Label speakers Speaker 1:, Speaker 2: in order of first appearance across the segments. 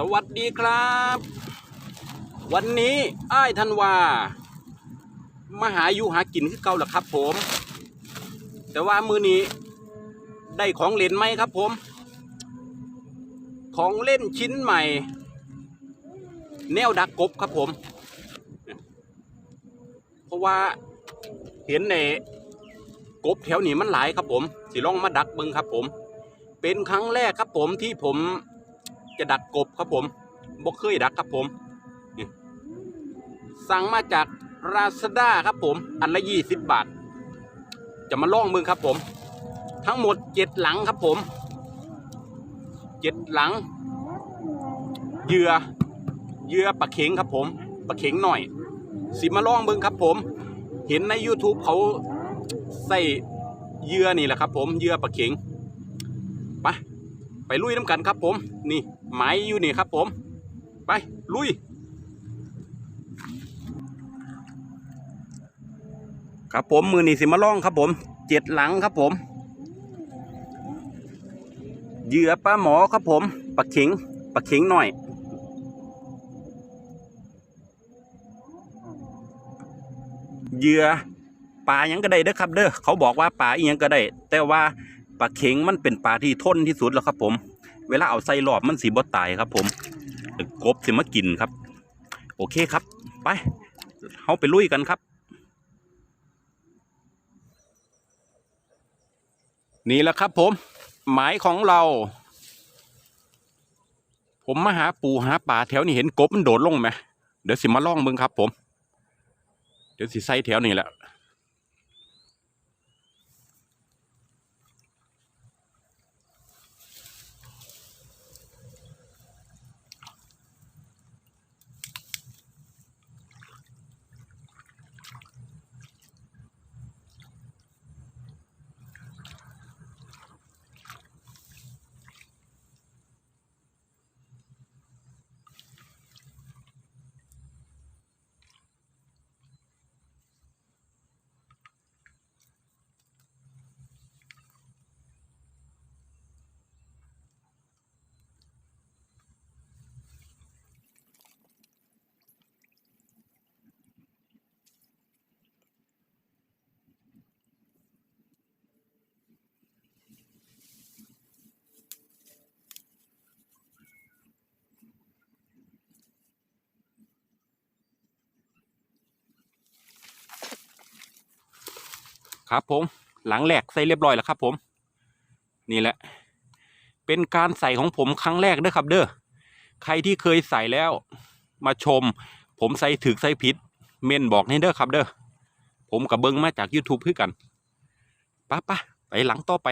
Speaker 1: สวัสดีครับ วันนี้อ้ายธันวามาหาอยู่หากินคือเก่าหละครับผม แต่ว่ามือนี้ได้ของเล่นไหมครับผม ของเล่นชิ้นใหม่ แนวดักกบครับผม เพราะว่าเห็นในกบแถวนี้มันหลายครับผม สิลองมาดักเบิงครับผม เป็นครั้งแรกครับผมที่ผม จะดักกบครับผมบ่เคยดักครับผมสั่งมาจากราซาด้าครับผม อันละยี่สิบบาท จะมาล่องมือครับผม ทั้งหมดเจ็ดหลังครับผมเจ็ดหลังเหยื่อเหยื่อปลาเข็งครับผมปลาเข็งหน่อย สิมาล่องเบิ่งครับผม เห็นใน YouTube เขาใส่เหยื่อนี่แหละครับผมเหยื่อปลาเข็งไปไปลุยน้ำกันครับผมนี่ ไม้อยู่นี่ครับผม ไป ลุย ครับผมมือนี่สิมาล่องครับผมเจ็ดหลังครับผมเหยื่อปลาหมอครับผมปลาเข็งปลาเข็งหน่อย เหยื่อปลายังก็ได้เด้อครับเด้อเขาบอกว่าปลาอีหยังก็ได้ แต่ว่าปลาเข็งมันเป็นปลาที่ทนที่สุดแล้วครับผม เวลาเอาใส่รอบมันสีบ่ตายครับ ผมเดี๋ยวกบสิมากินครับ โอเคครับ ไปเขาไปลุยกันครับ นี่แหละครับ ผม หมายของเรา ผมมาหาปูหาปลาแถวนี้เห็นกบมันโดดลงไหมเดี๋ยวสิมาล่องมึงครับ ผม เดี๋ยวสิใส่แถวนี้แหละ ครับผมหลังแหลกใส่เรียบร้อยแล้วครับผม นี่แหละ เป็นการใส่ของผมครั้งแรกเด้อครับ เด้อใครที่เคยใส่แล้วมาชม ผมใส่ถึกใส่ผิด เมนบอกให้เด้อครับ เด้อผมกับเบิงมาจาก YouTube คือกันปะปะไปหลังต่อไป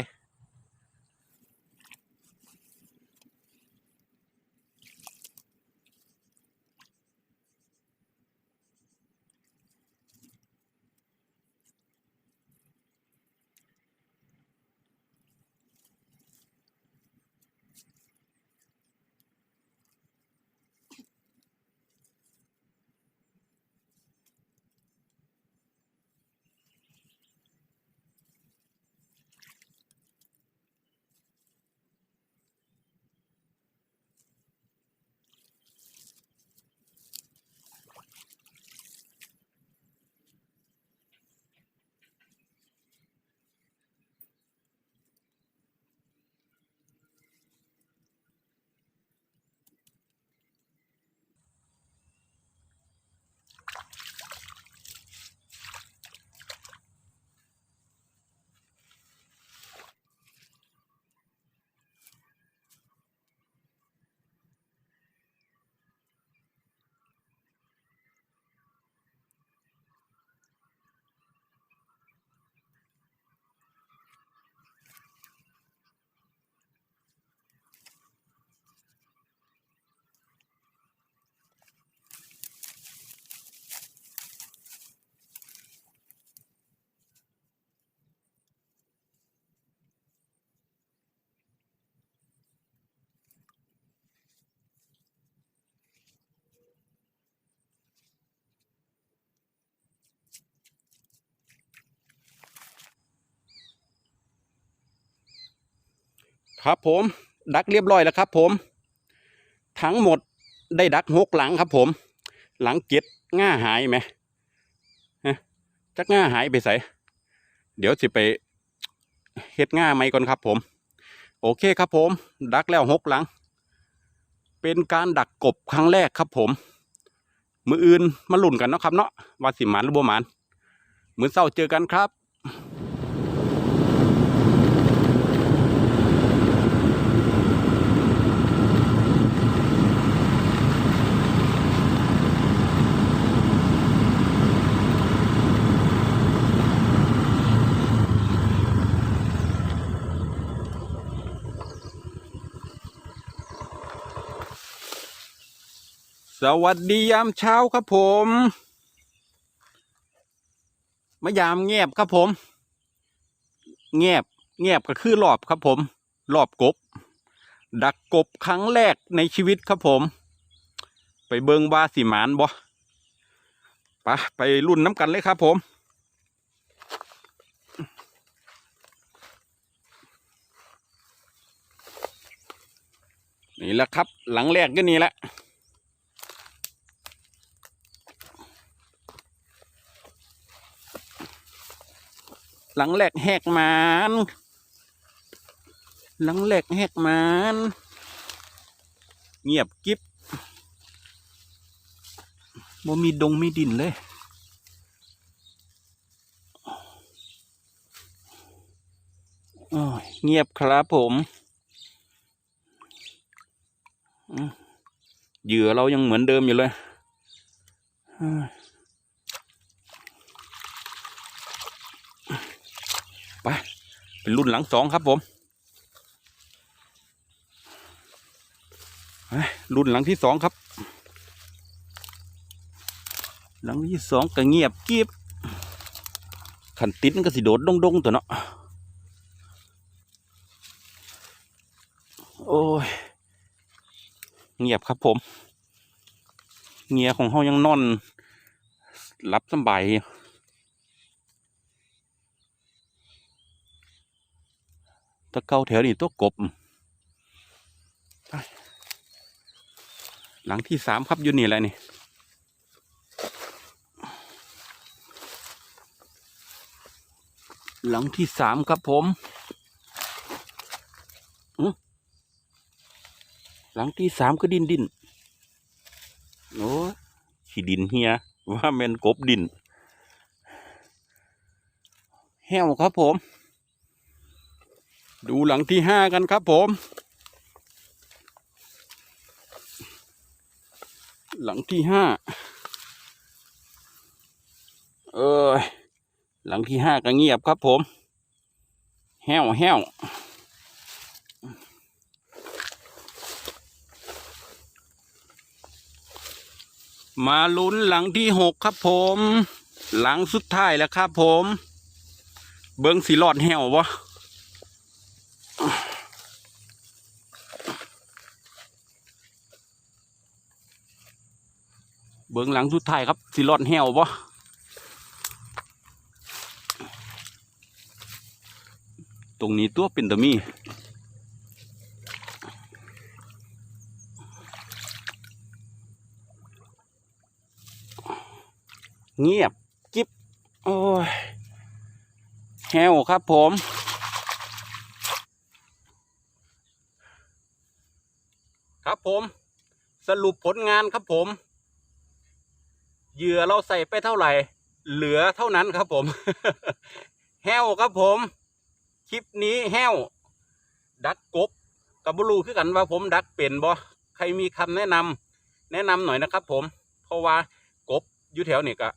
Speaker 1: ครับผม ดักเรียบร้อยแล้วครับ ผม ทั้งหมดได้ดักหกหลังครับ ผม หลังเจ็ดง่าหายไหมฮะจักง่าหายไปใส่เดี๋ยวสิไปเฮ็ดง่าไหมก่อนครับ ผม โอเคครับ ผม ดักแล้วหกหลัง เป็นการดักกบครั้งแรกครับ ผม มืออื่นมาลุ่นกันเนาะครับ เนาะว่าสิหมันหรือบ่หมันมือเศร้าเจอกันครับ สวัสดียามเช้าครับผมมายามเงียบครับผม เงียบเงียบก็คือรอบครับผมรอบกบ ดักกบครั้งแรกในชีวิตครับผม ไปเบิงวาสิหมานบ่ไปไปรุ่นน้ำกันเลยครับผมนี่แหละครับ หลังแรกก็นี่แหละ หลังแหลกแหกมานหลังแหลกแหกมานเงียบกิบบ่มีดงมีดินเลย เงียบครับผมเหยื่อเรายังเหมือนเดิมอยู่เลยเฮ้ย ไป เป็นรุ่นหลังสองครับผมรุ่นหลังที่สองครับ หลังที่สองก็เงียบกริบขันติดมันก็สิโดดดงดงๆตัวเนาะโอ้ย เงียบครับผม เงียของเฮายังนอนหลับสบายอยู่ ตะเกาแถวนี้ตัวกบ หลังที่สามครับอยู่นี่แหละนี่หลังที่สามครับผมหลังที่สามก็ดินดินโอ้ขี้ดินเฮียว่าแม่นกบดินแห้วครับผม ดูหลังที่ห้ากันครับผม หลังที่ห้าเออหลังที่ห้าก็เงียบครับผม แห้วแห้วมาลุ้นหลังที่หกครับผม หลังสุดท้ายแล้วครับผม เบิ้งสีหลอดแห้ววะ เบื้องหลังสุดท้ายครับสิรอดแหวบ่ตรงนี้ตัวเป็นตะมีเงียบจิบโอ้ยแหวครับผมครับผม สรุปผลงานครับผม เหยื่อเราใส่ไปเท่าไหร่ เหลือเท่านั้นครับผม แห้วครับผม คลิปนี้แห้ว ดักกบกับบรูคือกันว่าผมดักเป็นบ่ใครมีคำแนะนำแนะนำหน่อยนะครับ ผม เพราะว่ากบอยู่แถวนี่ก็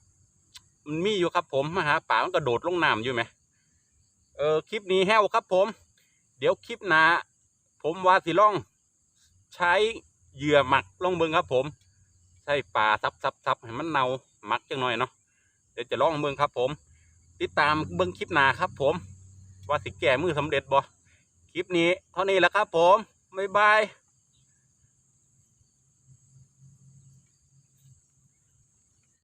Speaker 1: มันมีอยู่ครับผมมาหาป่ามันกระโดดลงน้ำอยู่ไหมเออคลิปนี้แห้วครับผม เดี๋ยวคลิปหน้าผมว่าสิล่อง ใช้เหยื่อหมักลงเบิงครับผม ใช่ปลาซับซับซับให้มันเน่ามักจังหน่อยเนาะเดี๋ยวจะลองเบิงครับ ผม ติดตามเบิงคลิปหน้าครับ ผม ว่าสิแก่มือสำเร็จบ่คลิปนี้เท่านี้แหละครับ ผมบ๊ายบาย